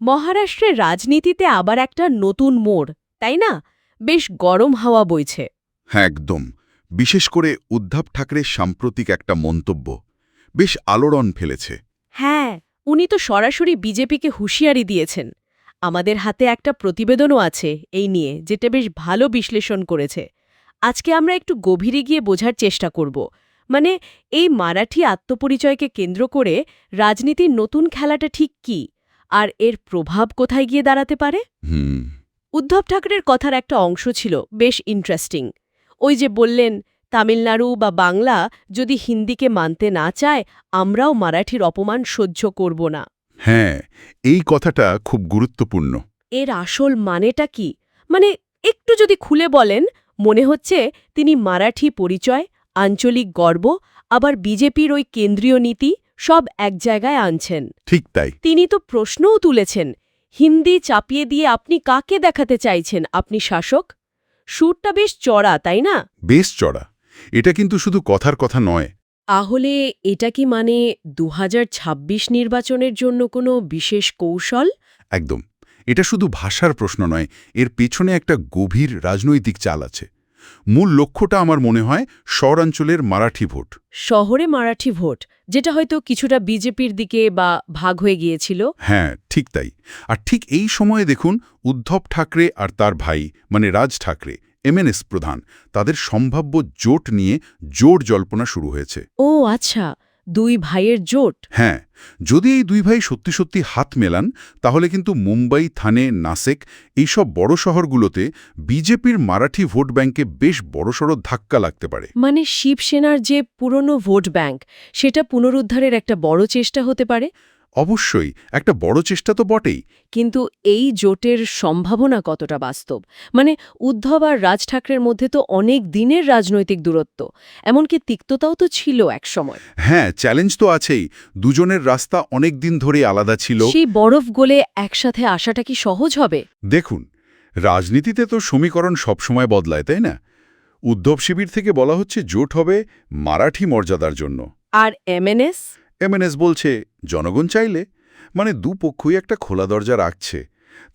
মহারাষ্ট্রের রাজনীতিতে আবার একটা নতুন মোড় তাই না? বেশ গরম হাওয়া বইছে। হ্যাঁ একদম। বিশেষ করে উদ্ধব ঠাকরের সাম্প্রতিক একটা মন্তব্য। বেশ আলোড়ন ফেলেছে। হ্যাঁ উনি তো সরাসরি বিজেপিকে হুঁশিয়ারি দিয়েছেন। আমাদের হাতে একটা প্রতিবেদনও আছে এই নিয়ে যেটা বেশ ভালো বিশ্লেষণ করেছে। আজকে আমরা একটু গভীরে গিয়ে বোঝার চেষ্টা করব। মানে এই মারাঠি আত্মপরিচয়কে কেন্দ্র করে রাজনীতির নতুন খেলাটা ঠিক কি? আর এর প্রভাব কোথায় গিয়ে দাঁড়াতে পারে? হুম। উদ্ধব ঠাকরের কথার একটা অংশ ছিল বেশ ইন্টারেস্টিং ওই যে বললেন তামিলনাড়ু বা বাংলা যদি হিন্দিকে মানতে না চায় আমরাও মারাঠির অপমান সহ্য করব না। হ্যাঁ এই কথাটা খুব গুরুত্বপূর্ণ। এর আসল মানেটা কি? মানে একটু যদি খুলে বলেন মনে হচ্ছে তিনি মারাঠি পরিচয় আঞ্চলিক গর্ব আবার বিজেপির ওই কেন্দ্রীয় নীতি সব এক জায়গায় আনছেন। ঠিক তাই। তিনি তো প্রশ্নও তুলেছেন হিন্দি চাপিয়ে দিয়ে আপনি কাকে দেখাতে চাইছেন? আপনি শাসক? সুরটা বেশ চড়া তাই না? বেশ চড়া। এটা কিন্তু শুধু কথার কথা নয়। তাহলে এটা কি মানে দু হাজার ছাব্বিশ নির্বাচনের জন্য কোনো বিশেষ কৌশল? একদম। এটা শুধু ভাষার প্রশ্ন নয় এর পেছনে একটা গভীর রাজনৈতিক চাল আছে। মূল লক্ষ্যটা আমার মনে হয় শহরাঞ্চলের মারাঠি ভোট। শহরে মারাঠি ভোট যেটা হয়তো কিছুটা বিজেপির দিকে বা ভাগ হয়ে গিয়েছিল। হ্যাঁ ঠিক তাই। আর ঠিক এই সময়ে দেখুন উদ্ধব ঠাকরে আর তার ভাই মানে রাজ ঠাকরে এমএনএস প্রধান তাদের সম্ভাব্য জোট নিয়ে জোর জল্পনা শুরু হয়েছে। ও আচ্ছা। দুই ভাইয়ের জোট। হ্যাঁ যদি এই দুই ভাই সত্যি সত্যি হাত মেলান তাহলে কিন্তু মুম্বাই থানে নাসেক এইসব বড় শহরগুলোতে বিজেপির মারাঠি ভোট ব্যাংকে বেশ বড়সড় ধাক্কা লাগতে পারে। মানে শিবসেনার যে পুরনো ভোট ব্যাংক সেটা পুনরুদ্ধারের একটা বড় চেষ্টা হতে পারে? অবশ্যই একটা বড় চেষ্টা তো বটেই। কিন্তু এই জোটের সম্ভাবনা কতটা বাস্তব? মানে উদ্ধব আর রাজ ঠাকরের মধ্যে তো অনেক দিনের রাজনৈতিক দূরত্ব এমনকি তিক্ততাও তো ছিল একসময়। হ্যাঁ চ্যালেঞ্জ তো আছেই। দুজনের রাস্তা অনেক দিন ধরে আলাদা ছিল। সেই বরফ গলে একসাথে আসাটা কি সহজ হবে? দেখুন রাজনীতিতে তো সমীকরণ সবসময় বদলায় তাই না? উদ্ধব শিবির থেকে বলা হচ্ছে জোট হবে মারাঠি মর্যাদার জন্য। আর এমএনএস এমএনএস বলছে জনগণ চাইলে মানে দুপক্ষই একটা খোলা দরজা রাখছে।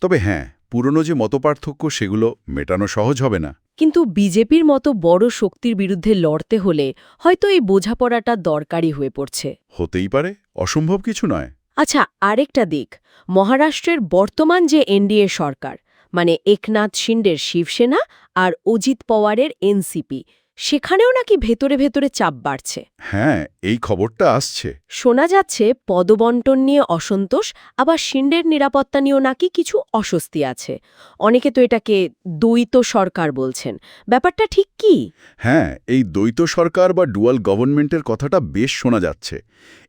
তবে হ্যাঁ পুরনো যে মতপার্থক্য সেগুলো মেটানো সহজ হবে না। কিন্তু বিজেপির মতো বড় শক্তির বিরুদ্ধে লড়তে হলে হয়তো এই বোঝাপড়াটা দরকারি হয়ে পড়ছে। হতেই পারে অসম্ভব কিছু নয়। আচ্ছা আরেকটা দিক। মহারাষ্ট্রের বর্তমান যে এনডিএ সরকার মানে একনাথ শিন্ডের শিবসেনা আর অজিত পওয়ারের এনসিপি সেখানেও নাকি ভেতরে ভেতরে চাপ বাড়ছে। হ্যাঁ এই খবরটা আসছে। শোনা যাচ্ছে পদবন্টন নিয়ে অসন্তোষ আবার শিন্ডের নিরাপত্তা নিয়েও নাকি কিছু অস্বস্তি আছে। অনেকে তো এটাকে দ্বৈত সরকার বলছেন। ব্যাপারটা ঠিক কি? হ্যাঁ এই দ্বৈত সরকার বা ডুয়াল গভর্নমেন্টের কথাটা বেশ শোনা যাচ্ছে।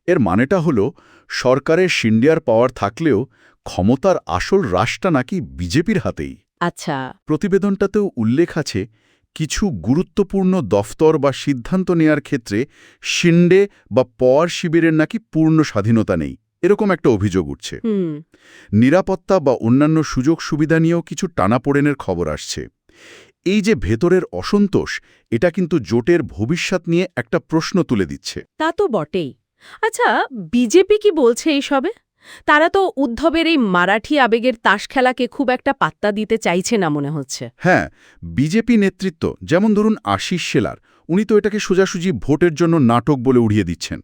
এর মানেটা হলো সরকারের সিন্ডিয়ার পাওয়ার থাকলেও ক্ষমতার আসল রাশটা নাকি বিজেপির হাতেই। আচ্ছা। প্রতিবেদনটাতেও উল্লেখ আছে কিছু গুরুত্বপূর্ণ দফতর বা সিদ্ধান্ত নেয়ার ক্ষেত্রে শিন্ডে বা পর শিবিরের নাকি পূর্ণ স্বাধীনতা নেই। এরকম একটা অভিযোগ উঠছে। নিরাপত্তা বা অন্যান্য সুযোগ সুবিধা নিয়েও কিছু টানাপোড়েনের খবর আসছে। এই যে ভেতরের অসন্তোষ এটা কিন্তু জোটের ভবিষ্যৎ নিয়ে একটা প্রশ্ন তুলে দিচ্ছে। তা তো বটেই। আচ্ছা বিজেপি কি বলছে এইসবে? তারা তো উদ্ধবের এই মারাঠি আবেগের তাস খেলাকে খুব একটা পাত্তা দিতে চাইছে না মনে হচ্ছে। হ্যাঁ বিজেপি নেতৃত্ব যেমন ধরুন আশিস শেলার উনি তো এটাকে সোজাসুজি ভোটের জন্য নাটক বলে উড়িয়ে দিচ্ছেন।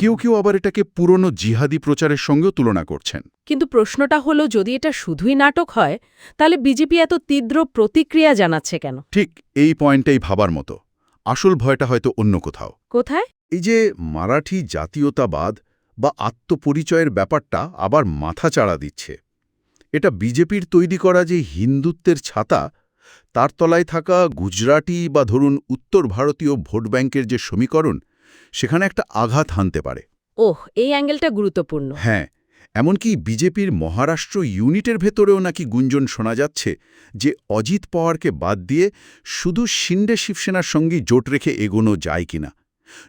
কেউ কেউ আবার এটাকে পুরনো জিহাদি প্রচারের সঙ্গেও তুলনা করছেন। কিন্তু প্রশ্নটা হলো যদি এটা শুধুই নাটক হয় তাহলে বিজেপি এত তীব্র প্রতিক্রিয়া জানাচ্ছে কেন? ঠিক এই পয়েন্টটাই ভাবার মতো। আসল ভয়টা হয়তো অন্য কোথাও। কোথায়? এই যে মারাঠি জাতীয়তাবাদ বা আত্মপরিচয়ের ব্যাপারটা আবার মাথা চাড়া দিচ্ছে। এটা বিজেপির তৈরি করা যে হিন্দুত্বের ছাতা তার তলায় থাকা গুজরাটি বা ধরুন উত্তর ভারতীয় ভোট ব্যাংকের যে সমীকরণ সেখানে একটা আঘাত হানতে পারে। ওহ এই অ্যাঙ্গেলটা গুরুত্বপূর্ণ। হ্যাঁ এমনকি বিজেপির মহারাষ্ট্র ইউনিটের ভেতরেও নাকি গুঞ্জন শোনা যাচ্ছে যে অজিত পাওয়ারকে বাদ দিয়ে শুধু শিন্ডে শিবসেনার সঙ্গেই জোট রেখে এগোনো যায় কিনা।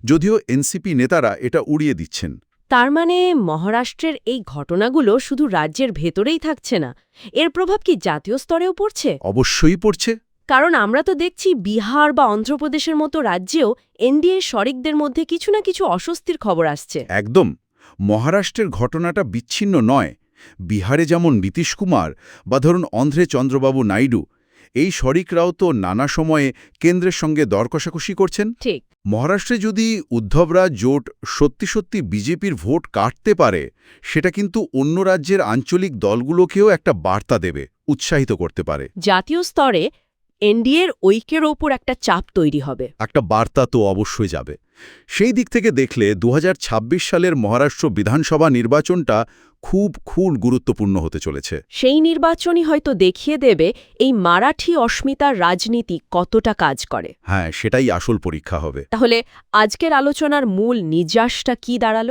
যদিও এনসিপি নেতারা এটা উড়িয়ে দিচ্ছেন। তার মানে মহারাষ্ট্রের এই ঘটনাগুলো শুধু রাজ্যের ভেতরেই থাকছে না এর প্রভাব কি জাতীয় স্তরেও পড়ছে? অবশ্যই পড়ছে। কারণ আমরা তো দেখছি বিহার বা অন্ধ্রপ্রদেশের মতো রাজ্যেও এনডিএ শরিকদের মধ্যে কিছু না কিছু অস্বস্তির খবর আসছে। একদম। মহারাষ্ট্রের ঘটনাটা বিচ্ছিন্ন নয়। বিহারে যেমন নীতিশ কুমার বা ধরুন অন্ধ্রে চন্দ্রবাবু নাইডু এই শরিকরাও তো নানা সময়ে কেন্দ্রের সঙ্গে দরকষাকষি করছেন? ঠিক। মহারাষ্ট্রে যদি উদ্ধবরা জোট সত্যি সত্যি বিজেপির ভোট কাটতে পারে সেটা কিন্তু অন্য রাজ্যের আঞ্চলিক দলগুলোকেও একটা বার্তা দেবে উৎসাহিত করতে পারে। জাতীয় স্তরে এনডিএর ঐক্যের ওপর একটা চাপ তৈরি হবে। একটা বার্তা তো অবশ্যই যাবে। সেই দিক থেকে দেখলে দু হাজার ছাব্বিশ সালের মহারাষ্ট্র বিধানসভা নির্বাচনটা খুব খুব গুরুত্বপূর্ণ হতে চলেছে। সেই নির্বাচনই হয়তো দেখিয়ে দেবে এই মারাঠি অস্মিতার রাজনীতি কতটা কাজ করে। হ্যাঁ সেটাই আসল পরীক্ষা হবে। তাহলে আজকের আলোচনার মূল নির্যাসটা কি দাঁড়াল?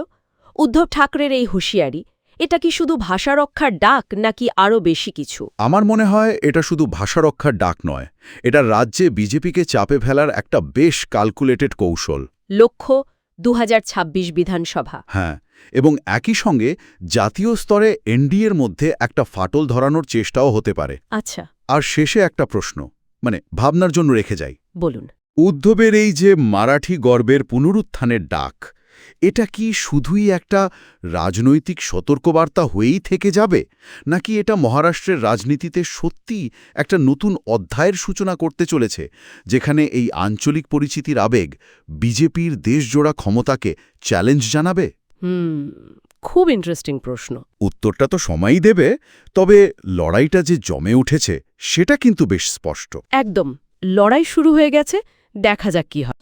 উদ্ধব ঠাকরের এই হুঁশিয়ারি এটা কি শুধু ভাষা রক্ষার ডাক নাকি আরও বেশি কিছু? আমার মনে হয় এটা শুধু ভাষা রক্ষার ডাক নয় এটা রাজ্যে বিজেপিকে চাপে ফেলার একটা বেশ ক্যালকুলেটেড কৌশল। লক্ষ্য দু হাজার ছাব্বিশ বিধানসভা। হ্যাঁ এবং একই সঙ্গে জাতীয় স্তরে এনডিএর মধ্যে একটা ফাটল ধরানোর চেষ্টাও হতে পারে। আচ্ছা। আর শেষে একটা প্রশ্ন মানে ভাবনার জন্য রেখে যাই। বলুন। উদ্ধবের এই যে মারাঠি গর্বের পুনরুত্থানের ডাক এটা কি শুধুই একটা রাজনৈতিক সতর্কবার্তা হয়েই থেকে যাবে? নাকি এটা মহারাষ্ট্রের রাজনীতিতে সত্যি একটা নতুন অধ্যায়ের সূচনা করতে চলেছে যেখানে এই আঞ্চলিক পরিচিতির আবেগ বিজেপির দেশজোড়া ক্ষমতাকে চ্যালেঞ্জ জানাবে? হুম খুব ইন্টারেস্টিং প্রশ্ন। উত্তরটা তো সময়ই দেবে তবে লড়াইটা যে জমে উঠেছে সেটা কিন্তু বেশ স্পষ্ট। একদম লড়াই শুরু হয়ে গেছে দেখা যাক কি হয়।